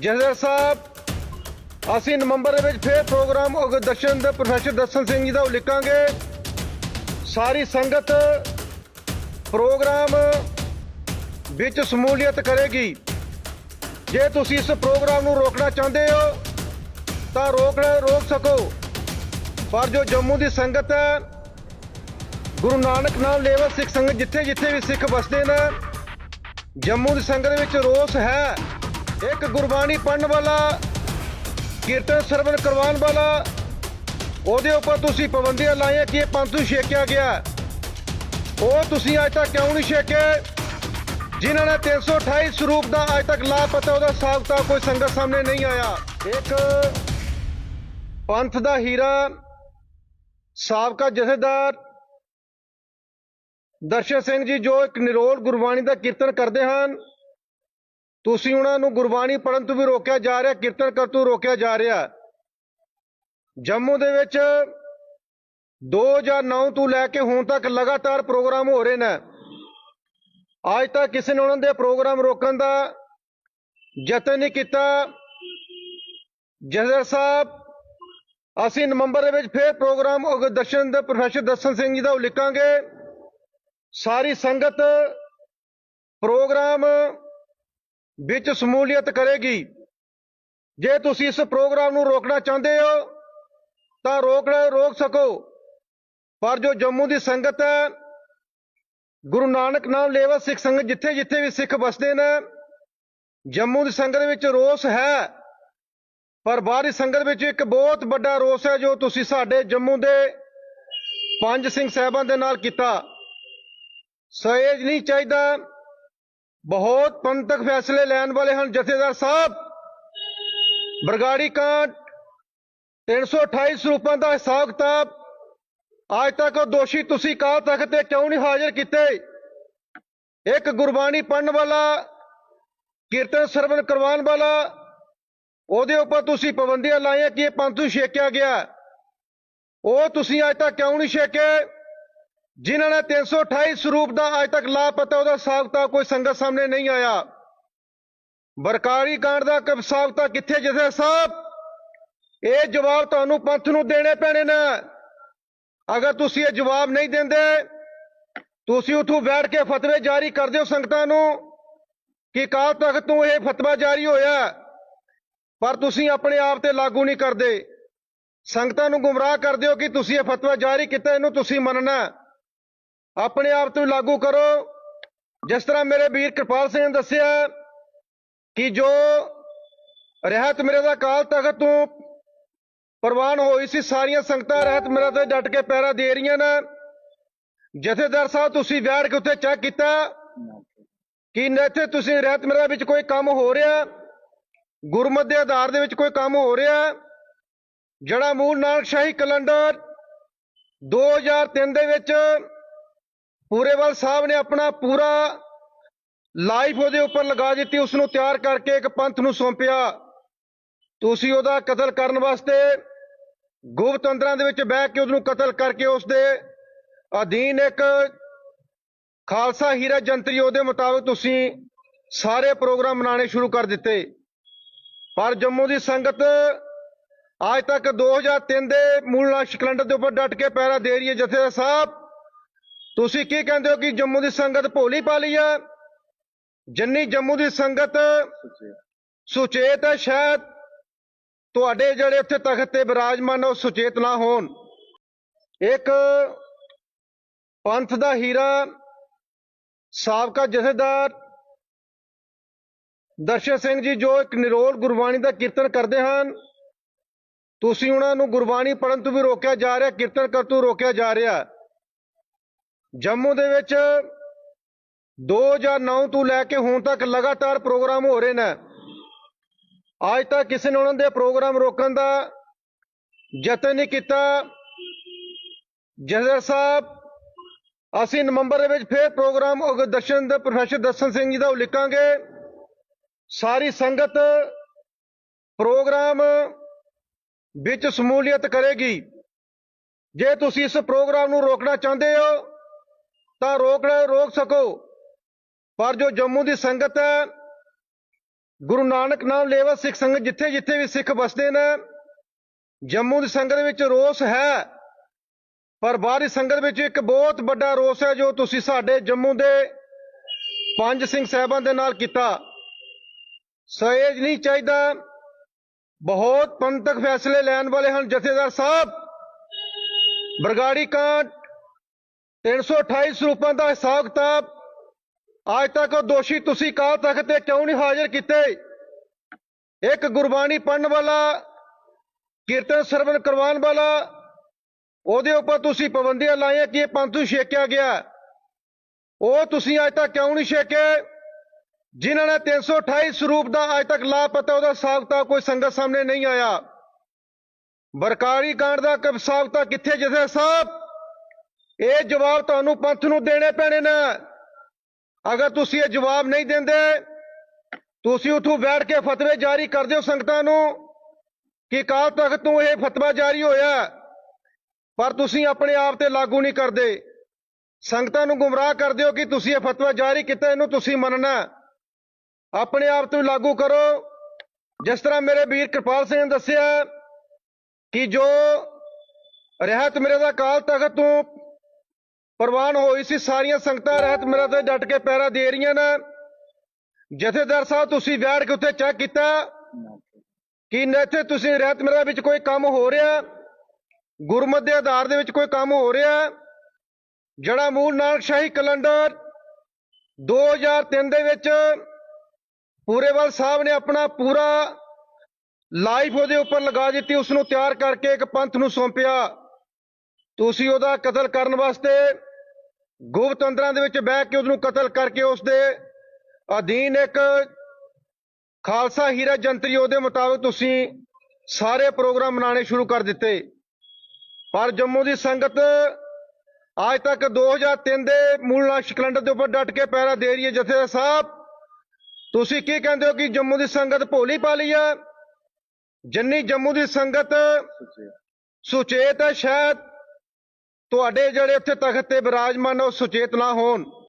ਜਹਦਰ ਸਾਹਿਬ, ਅਸੀਂ ਨਵੰਬਰ ਦੇ ਵਿੱਚ ਫੇਰ ਪ੍ਰੋਗਰਾਮ ਦਰਸ਼ਨ ਦੇ ਪ੍ਰੋਫੈਸਰ ਦਰਸ਼ਨ ਸਿੰਘ ਜੀ ਦਾ ਉਲੀਕਾਂਗੇ ਸਾਰੀ ਸੰਗਤ ਪ੍ਰੋਗਰਾਮ ਵਿੱਚ ਸਮੂਲੀਅਤ ਕਰੇਗੀ। ਜੇ ਤੁਸੀਂ ਇਸ ਪ੍ਰੋਗਰਾਮ ਨੂੰ ਰੋਕਣਾ ਚਾਹੁੰਦੇ ਹੋ, ਤਾਂ ਰੋਕਣਾ, ਰੋਕ ਸਕੋ। ਪਰ ਜੋ ਜੰਮੂ ਦੀ ਸੰਗਤ ਹੈ, ਗੁਰੂ ਨਾਨਕ ਨਾਮ ਲੇਵਲ ਸਿੱਖ ਸੰਗਤ ਜਿੱਥੇ ਜਿੱਥੇ ਵੀ ਸਿੱਖ ਵਸਦੇ ਨੇ, ਜੰਮੂ ਦੀ ਸੰਗਤ ਵਿੱਚ ਰੋਸ ਹੈ। ਇੱਕ ਗੁਰਬਾਣੀ ਪੜਨ ਵਾਲਾ, ਕੀਰਤਨ ਸਰਵਣ ਕਰਵਾਉਣ ਵਾਲਾ, ਉਹਦੇ ਉੱਪਰ ਤੁਸੀਂ ਪਾਬੰਦੀਆਂ ਲਾਈਆਂ ਕਿ ਇਹ ਪੰਥ ਨੂੰ ਛੇਕਿਆ ਗਿਆ। ਉਹ ਤੁਸੀਂ ਅੱਜ ਤੱਕ ਕਿਉਂ ਨਹੀਂ ਛੇਕੇ? ਜਿਨ੍ਹਾਂ ਨੇ 328 ਸਰੂਪ ਦਾ ਅੱਜ ਤੱਕ ਲਾਭ ਲਾਪਤਾ ਉਹਦਾ ਹਿਸਾਬ ਕੋਈ ਸੰਗਤ ਸਾਹਮਣੇ ਨਹੀਂ ਆਇਆ। ਇੱਕ ਪੰਥ ਦਾ ਹੀਰਾ, ਸਾਬਕਾ ਜਥੇਦਾਰ ਦਰਸ਼ਨ ਸਿੰਘ ਜੀ ਜੋ ਇੱਕ ਨਿਰੋਲ ਗੁਰਬਾਣੀ ਦਾ ਕੀਰਤਨ ਕਰਦੇ ਹਨ ਤੁਸੀਂ ਉਹਨਾਂ ਨੂੰ ਗੁਰਬਾਣੀ ਪੜਨ ਤੋਂ ਵੀ ਰੋਕਿਆ ਜਾ ਰਿਹਾ, ਕੀਰਤਨ ਕਰਨ ਤੋਂ ਰੋਕਿਆ ਜਾ ਰਿਹਾ। ਜੰਮੂ ਦੇ ਵਿੱਚ 2009 ਤੋਂ ਲੈ ਕੇ ਹੁਣ ਤੱਕ ਲਗਾਤਾਰ ਪ੍ਰੋਗਰਾਮ ਹੋ ਰਹੇ ਨੇ। ਅੱਜ ਤੱਕ ਕਿਸੇ ਨੇ ਉਹਨਾਂ ਦੇ ਪ੍ਰੋਗਰਾਮ ਰੋਕਣ ਦਾ ਯਤਨ ਨਹੀਂ ਕੀਤਾ। ਜਹਦਰ ਸਾਹਿਬ, ਅਸੀਂ ਨਵੰਬਰ ਦੇ ਵਿੱਚ ਫੇਰ ਪ੍ਰੋਗਰਾਮ ਉਗ ਦਰਸ਼ਨ ਦੇ ਪ੍ਰੋਫੈਸਰ ਦਰਸ਼ਨ ਸਿੰਘ ਜੀ ਦਾ ਉਲੀਕਾਂਗੇ। ਸਾਰੀ ਸੰਗਤ ਪ੍ਰੋਗਰਾਮ ਵਿੱਚ ਸਮੂਲੀਅਤ ਕਰੇਗੀ। ਜੇ ਤੁਸੀਂ ਇਸ ਪ੍ਰੋਗਰਾਮ ਨੂੰ ਰੋਕਣਾ ਚਾਹੁੰਦੇ ਹੋ, ਤਾਂ ਰੋਕਣਾ ਰੋਕ ਸਕੋ। ਪਰ ਜੋ ਜੰਮੂ ਦੀ ਸੰਗਤ ਹੈ, ਗੁਰੂ ਨਾਨਕ ਨਾਮ ਲੇਵਾ ਸਿੱਖ ਸੰਗਤ ਜਿੱਥੇ ਜਿੱਥੇ ਵੀ ਸਿੱਖ ਵਸਦੇ ਨੇ, ਜੰਮੂ ਦੀ ਸੰਗਤ ਵਿੱਚ ਰੋਸ ਹੈ। ਪਰ ਬਾਹਰੀ ਸੰਗਤ ਵਿੱਚ ਇੱਕ ਬਹੁਤ ਵੱਡਾ ਰੋਸ ਹੈ ਜੋ ਤੁਸੀਂ ਸਾਡੇ ਜੰਮੂ ਦੇ ਪੰਜ ਸਿੰਘ ਸਾਹਿਬਾਂ ਦੇ ਨਾਲ ਕੀਤਾ। ਸਹਿਜ ਨਹੀਂ ਚਾਹੀਦਾ ਬਹੁਤ ਪੰਥਕ ਫੈਸਲੇ ਲੈਣ ਵਾਲੇ ਹਨ ਜਥੇਦਾਰ ਸਾਹਿਬ। ਬਰਗਾੜੀ ਕਾਂਡ 328 ਸਰੂਪਾਂ ਦਾ ਹਿਸਾਬ ਕਿਤਾਬ। ਅੱਜ ਤੱਕ ਉਹ ਦੋਸ਼ੀ ਤੁਸੀਂ ਕਾਹ ਤਖਤ ਤੇ ਕਿਉਂ ਨਹੀਂ ਹਾਜ਼ਰ ਕੀਤੇ? ਇੱਕ ਗੁਰਬਾਣੀ ਪੜਨ ਵਾਲਾ, ਕੀਰਤਨ ਸਰਵਣ ਕਰਵਾਉਣ ਵਾਲਾ, ਉਹਦੇ ਉੱਪਰ ਤੁਸੀਂ ਪਾਬੰਦੀਆਂ ਲਾਈਆਂ ਕਿ ਇਹ ਪੰਥ ਨੂੰ ਛੇਕਿਆ ਗਿਆ। ਉਹ ਤੁਸੀਂ ਅੱਜ ਤੱਕ ਕਿਉਂ ਨਹੀਂ ਛੇਕੇ? ਜਿਨ੍ਹਾਂ ਨੇ 328 ਸਰੂਪ ਦਾ ਅੱਜ ਤੱਕ ਲਾਪਤਾ ਉਹਦਾ ਸਾਬਤਾ ਕੋਈ ਸੰਗਤ ਸਾਹਮਣੇ ਨਹੀਂ ਆਇਆ। ਬਰਕਾਰੀ ਕਾਂਡ ਦਾ ਕਬ ਸਾਬਤਾ ਕਿੱਥੇ ਜਥੇ ਸਾਹਿਬ ਇਹ ਜਵਾਬ ਤੁਹਾਨੂੰ ਪੰਥ ਨੂੰ ਦੇਣੇ ਪੈਣੇ ਨੇ। ਅਗਰ ਤੁਸੀਂ ਇਹ ਜਵਾਬ ਨਹੀਂ ਦਿੰਦੇ, ਤੁਸੀਂ ਉਥੋਂ ਬੈਠ ਕੇ ਫਤਵੇ ਜਾਰੀ ਕਰ ਦਿਓ ਸੰਗਤਾਂ ਨੂੰ ਕਿ ਕਾਲ ਤਖਤ ਤੋਂ ਇਹ ਫਤਵਾ ਜਾਰੀ ਹੋਇਆ ਪਰ ਤੁਸੀਂ ਆਪਣੇ ਆਪ ਤੇ ਲਾਗੂ ਨਹੀਂ ਕਰਦੇ। ਸੰਗਤਾਂ ਨੂੰ ਗੁੰਮਰਾਹ ਕਰਦੇ ਹੋ ਕਿ ਤੁਸੀਂ ਇਹ ਫਤਵਾ ਜਾਰੀ ਕੀਤਾ, ਇਹਨੂੰ ਤੁਸੀਂ ਮੰਨਣਾ ਆਪਣੇ ਆਪ ਤੋਂ ਲਾਗੂ ਕਰੋ। ਜਿਸ ਤਰ੍ਹਾਂ ਮੇਰੇ ਵੀਰ ਕਿਰਪਾਲ ਸਿੰਘ ਨੇ ਦੱਸਿਆ ਕਿ ਜੋ ਰਹਿਤ ਮੇਰੇ ਦਾ ਕਾਲ ਤਖਤ ਤੋਂ ਪ੍ਰਵਾਨ ਹੋਈ ਸੀ, ਸਾਰੀਆਂ ਸੰਗਤਾਂ ਰਹਿਤ ਮੇਰਾ ਤੇ ਡਟ ਕੇ ਪੈਰਾ ਦੇ ਰਹੀਆਂ ਨੇ। ਜਥੇਦਾਰ ਸਾਹਿਬ, ਤੁਸੀਂ ਬੈਠ ਕੇ ਉੱਥੇ ਚੈੱਕ ਕੀਤਾ? ਕਿ ਇੱਥੇ ਤੁਸੀਂ ਰਹਿਤ ਮੇਰਾ ਵਿੱਚ ਕੋਈ ਕੰਮ ਹੋ ਰਿਹਾ? ਗੁਰਮਤ ਦੇ ਆਧਾਰ ਦੇ ਵਿੱਚ ਕੋਈ ਕੰਮ ਹੋ ਰਿਹਾ? ਜਿਹੜਾ ਮੂਲ ਨਾਨਕ ਸ਼ਾਹੀ ਕੈਲੰਡਰ 2003 ਦੇ ਵਿੱਚ ਪੂਰੇਵਾਲ ਸਾਹਿਬ ਨੇ ਆਪਣਾ ਪੂਰਾ ਲਾਈਫ ਉਹਦੇ ਉੱਪਰ ਲਗਾ ਦਿੱਤੀ ਉਸ ਨੂੰ ਤਿਆਰ ਕਰਕੇ ਇੱਕ ਪੰਥ ਨੂੰ ਸੌਂਪਿਆ। ਤੁਸੀਂ ਉਹਦਾ ਕਤਲ ਕਰਨ ਵਾਸਤੇ ਗੁਪਤ ਅੰਦਰਾਂ ਦੇ ਵਿੱਚ ਬਹਿ ਕੇ ਉਹਨੂੰ ਕਤਲ ਕਰਕੇ ਉਸ ਦੇ ਅਧੀਨ ਇੱਕ ਖਾਲਸਾ ਹੀਰਾ ਜੰਤਰੀ ਉਹਦੇ ਮੁਤਾਬਕ ਤੁਸੀਂ ਸਾਰੇ ਪ੍ਰੋਗਰਾਮ ਮਨਾਉਣੇ ਸ਼ੁਰੂ ਕਰ ਦਿੱਤੇ। ਪਰ ਜੰਮੂ ਦੀ ਸੰਗਤ ਅੱਜ ਤੱਕ 2003 ਦੇ ਮੂਲ ਨਾਲ ਕੈਲੰਡਰ ਦੇ ਉੱਪਰ ਡਟ ਕੇ ਪੈਰਾ ਦੇ ਰਹੀ ਹੈ ਜਥੇਦਾਰ ਸਾਹਿਬ। ਤੁਸੀਂ ਕੀ ਕਹਿੰਦੇ ਹੋ ਕਿ ਜੰਮੂ ਦੀ ਸੰਗਤ ਭੋਲੀ ਪਾਲੀ ਆ? ਜਿੰਨੀ ਜੰਮੂ ਦੀ ਸੰਗਤ ਸੁਚੇਤ ਹੈ ਸ਼ਾਇਦ ਤੁਹਾਡੇ ਜਿਹੜੇ ਉੱਥੇ ਤਖਤ ਤੇ ਬਿਰਾਜਮਾਨ ਉਹ ਸੁਚੇਤ ਨਾ ਹੋਣ। ਇੱਕ ਪੰਥ ਦਾ ਹੀਰਾ, ਸਾਬਕਾ ਜਥੇਦਾਰ ਦਰਸ਼ਨ ਸਿੰਘ ਜੀ, ਜੋ ਇੱਕ ਨਿਰੋਲ ਗੁਰਬਾਣੀ ਦਾ ਕੀਰਤਨ ਕਰਦੇ ਹਨ। ਤੁਸੀਂ ਉਹਨਾਂ ਨੂੰ ਗੁਰਬਾਣੀ ਪੜਨ ਤੋਂ ਵੀ ਰੋਕਿਆ ਜਾ ਰਿਹਾ, ਕੀਰਤਨ ਕਰਨ ਤੋਂ ਰੋਕਿਆ ਜਾ ਰਿਹਾ। ਜੰਮੂ ਦੇ ਵਿੱਚ 2009 ਤੋਂ ਲੈ ਕੇ ਹੁਣ ਤੱਕ ਲਗਾਤਾਰ ਪ੍ਰੋਗਰਾਮ ਹੋ ਰਹੇ ਨੇ। ਅੱਜ ਤੱਕ ਕਿਸੇ ਨੇ ਉਹਨਾਂ ਦੇ ਪ੍ਰੋਗਰਾਮ ਰੋਕਣ ਦਾ ਯਤਨ ਨਹੀਂ ਕੀਤਾ। ਜਹਦਰ ਸਾਹਿਬ, ਅਸੀਂ ਨਵੰਬਰ ਦੇ ਵਿੱਚ ਫੇਰ ਪ੍ਰੋਗਰਾਮ ਉਗ ਦਰਸ਼ਨ ਦੇ ਪ੍ਰੋਫੈਸਰ ਦਰਸ਼ਨ ਸਿੰਘ ਜੀ ਦਾ ਉਲੀਕਾਂਗੇ ਸਾਰੀ ਸੰਗਤ ਪ੍ਰੋਗਰਾਮ ਵਿੱਚ ਸਮੂਲੀਅਤ ਕਰੇਗੀ। ਜੇ ਤੁਸੀਂ ਇਸ ਪ੍ਰੋਗਰਾਮ ਨੂੰ ਰੋਕਣਾ ਚਾਹੁੰਦੇ ਹੋ ਤਾਂ ਰੋਕਣਾ ਰੋਕ ਸਕੋ। ਪਰ ਜੋ ਜੰਮੂ ਦੀ ਸੰਗਤ ਹੈ, ਗੁਰੂ ਨਾਨਕ ਨਾਮ ਲੇਵਾ ਸਿੱਖ ਸੰਗਤ, ਜਿੱਥੇ ਜਿੱਥੇ ਵੀ ਸਿੱਖ ਵਸਦੇ ਨੇ, ਜੰਮੂ ਦੀ ਸੰਗਤ ਵਿੱਚ ਰੋਸ ਹੈ। ਪਰ ਬਾਹਰੀ ਸੰਗਤ ਵਿੱਚ ਇੱਕ ਬਹੁਤ ਵੱਡਾ ਰੋਸ ਹੈ, ਜੋ ਤੁਸੀਂ ਸਾਡੇ ਜੰਮੂ ਦੇ ਪੰਜ ਸਿੰਘ ਸਾਹਿਬਾਂ ਦੇ ਨਾਲ ਕੀਤਾ। ਸਹਿਜ ਨਹੀਂ ਚਾਹੀਦਾ। ਬਹੁਤ ਪੰਥਕ ਫੈਸਲੇ ਲੈਣ ਵਾਲੇ ਹਨ ਜਥੇਦਾਰ ਸਾਹਿਬ। ਬਰਗਾੜੀ ਕਾਂਡ 328 ਸਰੂਪਾਂ ਦਾ ਹਿਸਾਬ ਕਿਤਾਬ ਅੱਜ ਤੱਕ ਉਹ ਦੋਸ਼ੀ ਤੁਸੀਂ ਕਾਹ ਤਖਤ ਤੇ ਕਿਉਂ ਨਹੀਂ ਹਾਜ਼ਰ ਕੀਤੇ? ਇੱਕ ਗੁਰਬਾਣੀ ਪੜਨ ਵਾਲਾ, ਕੀਰਤਨ ਸਰਵਨ ਕਰਵਾਉਣ ਵਾਲਾ, ਉਹਦੇ ਉੱਪਰ ਤੁਸੀਂ ਪਾਬੰਦੀਆਂ ਲਾਈਆਂ ਕਿ ਇਹ ਪੰਥੂ ਛੇਕਿਆ ਗਿਆ। ਉਹ ਤੁਸੀਂ ਅੱਜ ਤੱਕ ਕਿਉਂ ਨਹੀਂ ਛੇਕੇ? ਜਿਨ੍ਹਾਂ ਨੇ 328 ਸਰੂਪ ਦਾ ਅੱਜ ਤੱਕ ਲਾਪਤਾ, ਉਹਦਾ ਸਾਬਤਾ ਕੋਈ ਸੰਗਤ ਸਾਹਮਣੇ ਨਹੀਂ ਆਇਆ। ਬਰਕਾਰੀ ਕਾਂਡ ਦਾ ਕਬ ਸਾਬਤਾ ਕਿੱਥੇ ਜਥੇ ਸਾਹਿਬ ਇਹ ਜਵਾਬ ਤੁਹਾਨੂੰ ਪੰਥ ਨੂੰ ਦੇਣੇ ਪੈਣੇ ਨੇ। ਅਗਰ ਤੁਸੀਂ ਇਹ ਜਵਾਬ ਨਹੀਂ ਦਿੰਦੇ, ਤੁਸੀਂ ਉਥੋਂ ਬੈਠ ਕੇ ਫਤਵੇ ਜਾਰੀ ਕਰ ਦਿਓ ਸੰਗਤਾਂ ਨੂੰ ਕਿ ਕਾਲ ਤਖਤ ਤੋਂ ਇਹ ਫਤਵਾ ਜਾਰੀ ਹੋਇਆ ਪਰ ਤੁਸੀਂ ਆਪਣੇ ਆਪ ਤੇ ਲਾਗੂ ਨਹੀਂ ਕਰਦੇ। ਸੰਗਤਾਂ ਨੂੰ ਗੁੰਮਰਾਹ ਕਰਦੇ ਹੋ ਕਿ ਤੁਸੀਂ ਇਹ ਫਤਵਾ ਜਾਰੀ ਕੀਤਾ, ਇਹਨੂੰ ਤੁਸੀਂ ਮੰਨਣਾ ਆਪਣੇ ਆਪ ਤੋਂ ਲਾਗੂ ਕਰੋ। ਜਿਸ ਤਰ੍ਹਾਂ ਮੇਰੇ ਵੀਰ ਕਿਰਪਾਲ ਸਿੰਘ ਨੇ ਦੱਸਿਆ ਕਿ ਜੋ ਰਹਿਤ ਮੇਰੇ ਦਾ ਕਾਲ ਤਖਤ ਤੋਂ ਪ੍ਰਵਾਨ ਹੋਈ ਸੀ ਸਾਰੀਆਂ ਸੰਗਤਾਂ ਰਹਿਤ ਮੇਰਾ ਤੇ ਡਟ ਕੇ ਪੈਰਾ ਦੇ ਰਹੀਆਂ ਨੇ। ਜਥੇਦਾਰ ਸਾਹਿਬ, ਤੁਸੀਂ ਬੈਠ ਕੇ ਉੱਥੇ ਚੈੱਕ ਕੀਤਾ? ਕਿ ਇੱਥੇ ਤੁਸੀਂ ਰਹਿਤ ਮੇਰਾ ਵਿੱਚ ਕੋਈ ਕੰਮ ਹੋ ਰਿਹਾ? ਗੁਰਮਤ ਦੇ ਆਧਾਰ ਦੇ ਵਿੱਚ ਕੋਈ ਕੰਮ ਹੋ ਰਿਹਾ? ਜਿਹੜਾ ਮੂਲ ਨਾਨਕ ਸ਼ਾਹੀ ਕੈਲੰਡਰ 2003 ਦੇ ਵਿੱਚ ਪੂਰੇਵਾਲ ਸਾਹਿਬ ਨੇ ਆਪਣਾ ਪੂਰਾ ਲਾਈਫ ਉਹਦੇ ਉੱਪਰ ਲਗਾ ਦਿੱਤੀ ਉਸ ਨੂੰ ਤਿਆਰ ਕਰਕੇ ਇੱਕ ਪੰਥ ਨੂੰ ਸੌਂਪਿਆ। ਤੁਸੀਂ ਉਹਦਾ ਕਤਲ ਕਰਨ ਵਾਸਤੇ ਗੁਪਤ ਅੰਦਰਾਂ ਦੇ ਵਿੱਚ ਬਹਿ ਕੇ ਉਹਨੂੰ ਕਤਲ ਕਰਕੇ ਉਸ ਦੇ ਅਧੀਨ ਇੱਕ ਖਾਲਸਾ ਹੀਰਾ ਜੰਤਰੀ ਉਹਦੇ ਮੁਤਾਬਕ ਤੁਸੀਂ ਸਾਰੇ ਪ੍ਰੋਗਰਾਮ ਮਨਾਣੇ ਸ਼ੁਰੂ ਕਰ ਦਿੱਤੇ। ਪਰ ਜੰਮੂ ਦੀ ਸੰਗਤ ਅੱਜ ਤੱਕ 2003 ਦੇ ਮੂਲ ਨਾਸ਼ਕ ਕੈਲੰਡਰ ਦੇ ਉੱਪਰ ਡਟ ਕੇ ਪੈਰਾ ਦੇ ਰਹੀ ਹੈ। ਜਥੇਦਾਰ ਸਾਹਿਬ, ਤੁਸੀਂ ਕੀ ਕਹਿੰਦੇ ਹੋ ਕਿ ਜੰਮੂ ਦੀ ਸੰਗਤ ਭੋਲੀ ਪਾਲੀ ਹੈ? ਜਿੰਨੀ ਜੰਮੂ ਦੀ ਸੰਗਤ ਸੁਚੇਤ ਹੈ ਸ਼ਾਇਦ ਤੁਹਾਡੇ ਜਿਹੜੇ ਉੱਥੇ ਤਖਤ ਤੇ ਬਿਰਾਜਮਾਨ ਉਹ ਸੁਚੇਤ ਨਾ ਹੋਣ।